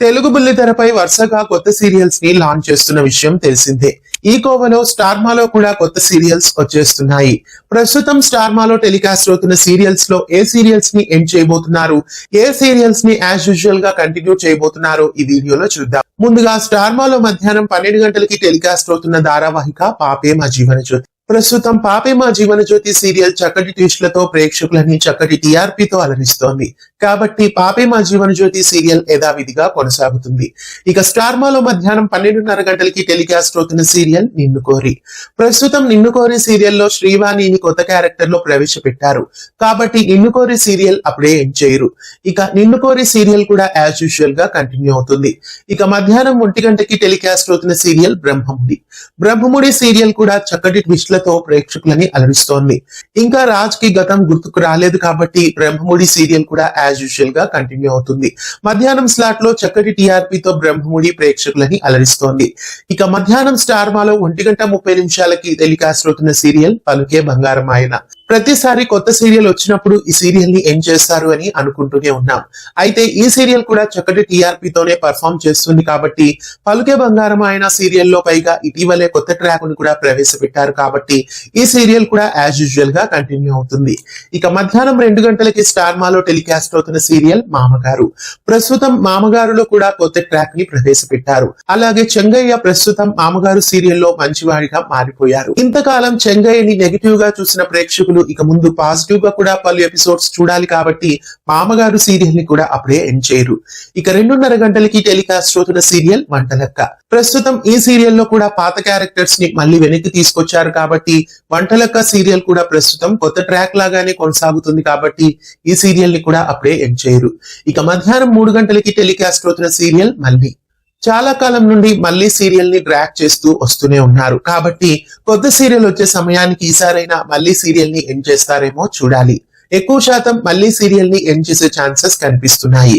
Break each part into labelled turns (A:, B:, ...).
A: తెలుగు బుల్లితెరపై వరుసగా కొత్త సీరియల్స్ని లాంచ్ చేస్తున్న విషయం తెలిసిందే. ఈ కోవలో స్టార్మాలో కూడా కొత్త సీరియల్స్ వచ్చేస్తున్నాయి. ప్రస్తుతం స్టార్మాలో టెలికాస్ట్ అవుతున్న సీరియల్స్లో ఏ సీరియల్స్ని ఎండ్ చేయబోతున్నారు? ఏ సీరియల్స్ని యాజ్ యూజువల్గా కంటిన్యూ చేయబోతున్నారు? ఈ వీడియోలో చూద్దాం. ముందుగా స్టార్మాలో మధ్యాహ్నం పన్నెండు గంటలకి టెలికాస్ట్ అవుతున్న ధారావాహిక పాపే మా జీవన జ్యోతి ప్రస్తుతం పాపే మా జీవన జ్యోతి సీరియల్ చక్కటి ట్విస్ట్లతో ప్రేక్షకులని చక్కటి టీఆర్పీతో అలరిస్తోంది కాబట్టి పాపే మా జీవన జ్యోతి సీరియల్ యథావిధిగా కొనసాగుతుంది. ఇక స్టార్మాలో మధ్యాహ్నం పన్నెండున్నర గంటలకి టెలికాస్ట్ అవుతున్న సీరియల్ నిన్ను కోరి. ప్రస్తుతం నిన్ను కోరి సీరియల్లో శ్రీవాణిని కొత్త క్యారెక్టర్లో ప్రవేశపెట్టారు. కాబట్టి నిన్ను కోరి సీరియల్ అప్పుడే ఎండ్ చేయరు. ఇక నిన్ను కోరి సీరియల్ కూడా యాజ్ యూజువల్గా కంటిన్యూ అవుతుంది. ఇక మధ్యాహ్నం ఒంటి గంటకి టెలికాస్ట్ అవుతున్న సీరియల్ బ్రహ్మముడి. బ్రహ్మముడి సీరియల్ కూడా చక్కటి ట్విస్ట్లతో ప్రేక్షకులని అలరిస్తోంది. ఇంకా రాజ్కి గతం గుర్తుకు రాలేదు కాబట్టి బ్రహ్మముడి సీరియల్ కూడా యాజ్ యూజువల్గా కంటిన్యూ అవుతుంది. మధ్యాహ్నం స్లాట్లో చక్కటి టీఆర్పీతో బ్రహ్మముడి ప్రేక్షకులని అలరిస్తోంది. ఇక మధ్యాహ్నం స్టార్ మాలో ఒంటి గంట ముప్పై నిమిషాలకి టెలికాస్ట్ అవుతున్న సీరియల్ పలుకే బంగారం ఆయన. ప్రతిసారి కొత్త సీరియల్ వచ్చినప్పుడు ఈ సీరియల్ని ఏం చేస్తారు అని అనుకుంటూనే ఉన్నాం. అయితే ఈ సీరియల్ కూడా చక్కటి టీఆర్పీతోనే పర్ఫామ్ చేస్తుంది కాబట్టి పలుకే బంగారం ఆయన సీరియల్లో పైగా ఇటీవలే కొత్త ట్రాక్ని కూడా ప్రవేశపెట్టారు కాబట్టి ఈ సీరియల్ కూడా యాజ్ యూజువల్గా కంటిన్యూ అవుతుంది. ఇక మధ్యాహ్నం రెండు గంటలకి స్టార్ మాలో టెలికాస్ట్ అవుతున్న సీరియల్ మామగారు. ప్రస్తుతం మామగారులో కూడా కొత్త ట్రాక్ని ప్రవేశపెట్టారు. అలాగే చెంగయ్య ప్రస్తుతం మామగారు సీరియల్లో మంచివాడిగా మారిపోయారు. ఇంతకాలం చెంగయ్యని నెగిటివ్గా చూసిన ప్రేక్షకులు ఇక ముందు పాజిటివ్గా కూడా పలు ఎపిసోడ్స్ చూడాలి కాబట్టి మామగారు సీరియల్ని కూడా అప్పుడే ఎండ్ చేయరు. ఇక రెండున్నర గంటలకి టెలికాస్ట్ అవుతున్న సీరియల్ వంటలక్క ప్రస్తుతం ఈ సీరియల్లో కూడా పాత క్యారెక్టర్స్ని మళ్ళీ వెనక్కి తీసుకొచ్చారు కాబట్టి వంటలక్క సీరియల్ కూడా ప్రస్తుతం కొత్త ట్రాక్ లాగానే కొనసాగుతుంది కాబట్టి ఈ సీరియల్ని కూడా అప్పుడే ఎండ్ చేయరు. ఇక మధ్యాహ్నం మూడు గంటలకి టెలికాస్ట్ అవుతున్న సీరియల్ మళ్ళీ. చాలా కాలం నుండి మళ్ళీ సీరియల్ని డ్రాక్ చేస్తూ వస్తూనే ఉన్నారు. కాబట్టి కొత్త సీరియల్ వచ్చే సమయానికి ఈసారైనా మళ్ళీ సీరియల్ని ఎండ్ చేస్తారేమో చూడాలి. ఎక్కువ శాతం మళ్ళీ సీరియల్ని ఎండ్ చేసే ఛాన్సెస్ కనిపిస్తున్నాయి.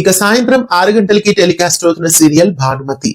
A: ఇక సాయంత్రం ఆరు గంటలకి టెలికాస్ట్ అవుతున్న సీరియల్ భానుమతి.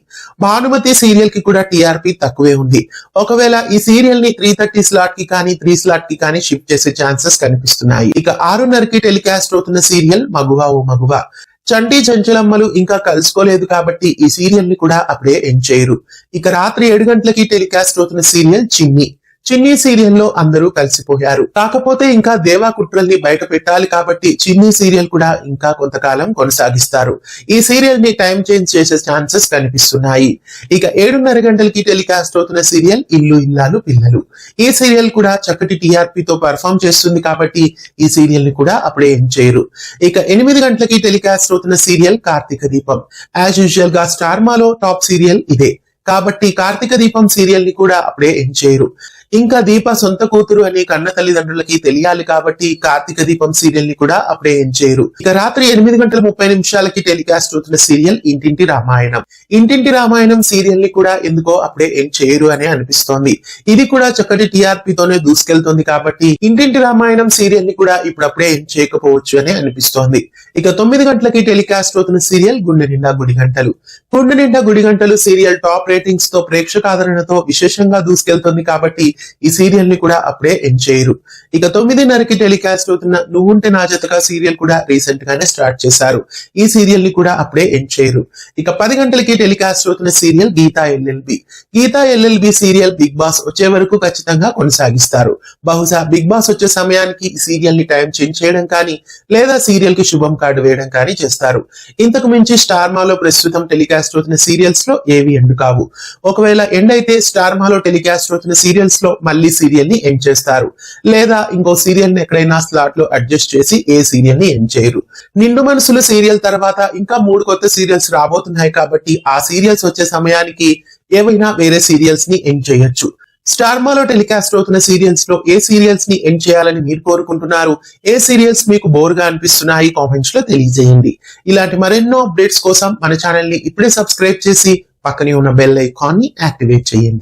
A: భానుమతి సీరియల్కి కూడా టీఆర్పీ తక్కువే ఉంది. ఒకవేళ ఈ సీరియల్ని త్రీ థర్టీ స్లాట్కి కానీ త్రీ స్లాట్కి కానీ షిఫ్ట్ చేసే ఛాన్సెస్ కనిపిస్తున్నాయి. ఇక ఆరున్నరకి టెలికాస్ట్ అవుతున్న సీరియల్ మగువా ఓ మగువా. చంటి చంచలమ్మలు ఇంకా కలుసుకోలేదు కాబట్టి ఈ సీరియల్ని కూడా అప్పుడే ఎండ్ చేయరు. ఇక రాత్రి ఏడు గంటలకి టెలికాస్ట్ అవుతున్న సీరియల్ చిన్ని. చిన్ని సీరియల్లో అందరూ కలిసిపోయారు. కాకపోతే ఇంకా దేవా కుట్రల్ని బయట పెట్టాలి కాబట్టి చిన్ని సీరియల్ కూడా ఇంకా కొంతకాలం కొనసాగిస్తారు. ఈ సీరియల్ని టైం చేంజ్ చేసే ఛాన్సెస్ కనిపిస్తున్నాయి. ఇక ఏడున్నర గంటలకి టెలికాస్ట్ అవుతున్న సీరియల్ ఇల్లు ఇల్లాలు పిల్లలు. ఈ సీరియల్ కూడా చక్కటి టీఆర్పీ తో పర్ఫామ్ చేస్తుంది కాబట్టి ఈ సీరియల్ని కూడా అప్పుడే ఏం చేయరు. ఇక ఎనిమిది గంటలకి టెలికాస్ట్ అవుతున్న సీరియల్ కార్తీక దీపం. యాజ్ యూజువల్గా స్టార్మాలో టాప్ సీరియల్ ఇదే. కాబట్టి కార్తీక దీపం సీరియల్ని కూడా అప్పుడే ఏం చేయరు. ఇంకా దీప సొంత కూతురు అని కన్న తల్లిదండ్రులకి తెలియాలి కాబట్టి కార్తీక దీపం సీరియల్ని కూడా అప్పుడే ఏం చేయరు. ఇక రాత్రి ఎనిమిది గంటల ముప్పై నిమిషాలకి టెలికాస్ట్ అవుతున్న సీరియల్ ఇంటింటి రామాయణం. ఇంటింటి రామాయణం సీరియల్ని కూడా ఎందుకో అప్పుడే ఏం చేయరు అని అనిపిస్తోంది. ఇది కూడా చక్కటి టీఆర్పీ తోనే దూసుకెళ్తుంది కాబట్టి ఇంటింటి రామాయణం సీరియల్ని కూడా ఇప్పుడప్పుడే ఏం చేయకపోవచ్చు అని అనిపిస్తోంది. ఇక తొమ్మిది గంటలకి టెలికాస్ట్ అవుతున్న సీరియల్ గుండె నిండా గుడి గంటలు. గుండె నిండా గుడి గంటలు సీరియల్ టాప్ రేటింగ్స్తో ప్రేక్షక ఆదరణతో విశేషంగా దూసుకెళ్తుంది కాబట్టి ఈ సీరియల్ని కూడా అప్పుడే ఎండ్ చేయరు. ఇక తొమ్మిదిన్నరకి టెలికాస్ట్ అవుతున్న నువ్వుంటే నా జతగా సీరియల్ కూడా రీసెంట్ గానే స్టార్ట్ చేశారు. ఈ సీరియల్ని కూడా అప్పుడే ఎండ్ చేయరు. ఇక పది గంటలకి టెలికాస్ట్ అవుతున్న serial Geetha LLB Geetha LLB serial Bigg Boss వచ్చే వరకు ఖచ్చితంగా కొనసాగిస్తారు. బహుశా బిగ్ బాస్ వచ్చే సమయానికి ఈ సీరియల్ని టైం చేంజ్ చేయడం కానీ లేదా సీరియల్కి శుభం కార్డు వేయడం కానీ చేస్తారు. ఇంతకు మించి స్టార్ మాలో ప్రస్తుతం టెలికాస్ట్ అవుతున్న సీరియల్స్లో ఏవి ఎండు కావు. ఒకవేళ ఎండ్ అయితే స్టార్ మాలో టెలికాస్ట్ అవుతున్న సీరియల్స్లో మళ్ళీ సీరియల్ని ఎండ్ చేస్తారు? లేదా ఇంకో సీరియల్ని ఎక్కడైనా స్లాట్లో అడ్జస్ట్ చేసి ఏ సీరియల్ని ఎండ్ చేయరు? నిండు మనసులు సీరియల్ తర్వాత ఇంకా మూడు కొత్త సీరియల్స్ రాబోతున్నాయి కాబట్టి ఆ సీరియల్స్ వచ్చే సమయానికి ఏవైనా వేరే సీరియల్స్ని ఎండ్ చేయొచ్చు? స్టార్మాలో టెలికాస్ట్ అవుతున్న సీరియల్స్లో ఏ సీరియల్స్ని ఎండ్ చేయాలని మీరు కోరుకుంటున్నారు? ఏ సీరియల్స్ మీకు బోర్గా అనిపిస్తున్నాయి? కామెంట్స్లో తెలియజేయండి. ఇలాంటి మరెన్నో అప్డేట్స్ కోసం మన ఛానల్ని ఇప్పుడే సబ్స్క్రైబ్ చేసి పక్కనే ఉన్న బెల్ ఐకాన్ని యాక్టివేట్ చేయండి.